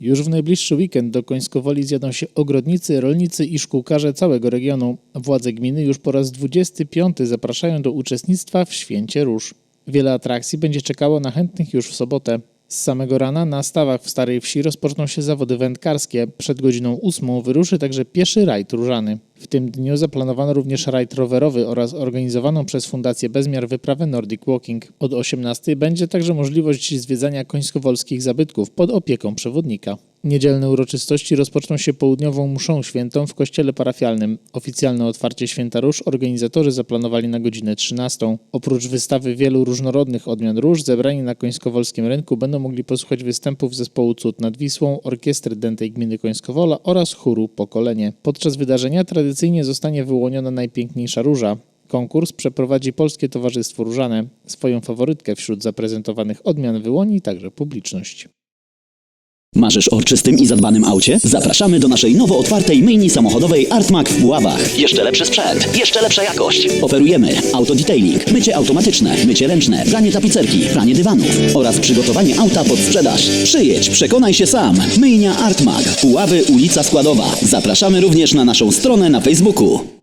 Już w najbliższy weekend do Końskowoli zjadą się ogrodnicy, rolnicy i szkółkarze całego regionu. Władze gminy już po raz 25 zapraszają do uczestnictwa w Święcie Róż. Wiele atrakcji będzie czekało na chętnych już w sobotę. Z samego rana na stawach w Starej Wsi rozpoczną się zawody wędkarskie. Przed godziną 8 wyruszy także pieszy rajd różany. W tym dniu zaplanowano również rajd rowerowy oraz organizowaną przez Fundację Bezmiar wyprawę Nordic Walking. Od 18 będzie także możliwość zwiedzania końskowolskich zabytków pod opieką przewodnika. Niedzielne uroczystości rozpoczną się południową mszą świętą w kościele parafialnym. Oficjalne otwarcie Święta Róż organizatorzy zaplanowali na godzinę 13. Oprócz wystawy wielu różnorodnych odmian róż, zebrani na końskowolskim rynku będą mogli posłuchać występów zespołu Cud nad Wisłą, Orkiestry Dętej Gminy Końskowola oraz chóru Pokolenie. Podczas wydarzenia tradycyjnie zostanie wyłoniona najpiękniejsza róża. Konkurs przeprowadzi Polskie Towarzystwo Różane. Swoją faworytkę wśród zaprezentowanych odmian wyłoni także publiczność. Marzysz o czystym i zadbanym aucie? Zapraszamy do naszej nowo otwartej myjni samochodowej Artmak w Puławach. Jeszcze lepszy sprzęt, jeszcze lepsza jakość. Oferujemy autodetailing, mycie automatyczne, mycie ręczne, pranie tapicerki, pranie dywanów oraz przygotowanie auta pod sprzedaż. Przyjedź, przekonaj się sam. Myjnia Artmak, Puławy, ulica Składowa. Zapraszamy również na naszą stronę na Facebooku.